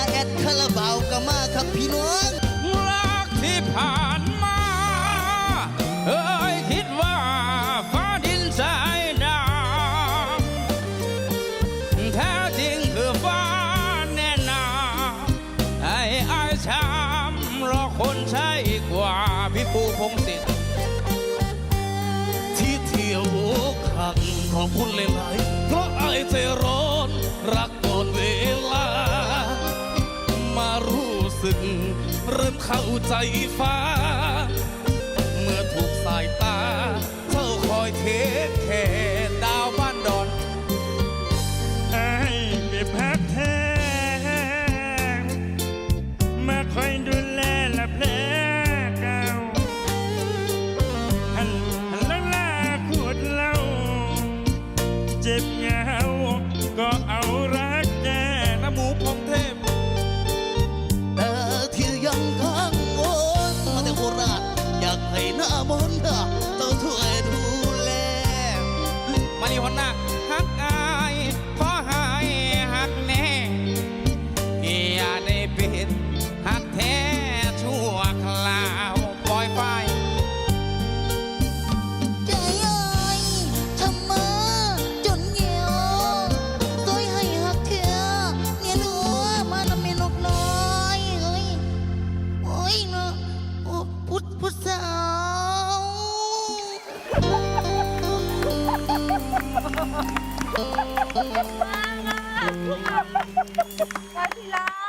าแอดคาราบาวก็มาครับพี่น้อง รักที่ผ่านมา เอ้ยคิดว่าฟ้าดินสายน้ำแท้จริงคือฟ้าแน่นาไอ้อายช้ำรอคนใช่กว่าพี่ปูพงศิษฐ์ที่เที่ยวอกหักขอบคุณหลายๆเพราะไอ้ใจร้อนรัก สึก เริ่มเข้าใจฟ้า เมื่อถูกสายตา เจ้าคอยเทคแค่ดาวบ้านดอนไอ้เก็บพักแท้มาคอยดูแลและแผลเก่าหันหันลังลาขวดเหล้าเจ็บเหงาก็เอารัก เจ้าช่วยดูแลมาลีวันหน้าฮักอา Mangat! Kasi lang!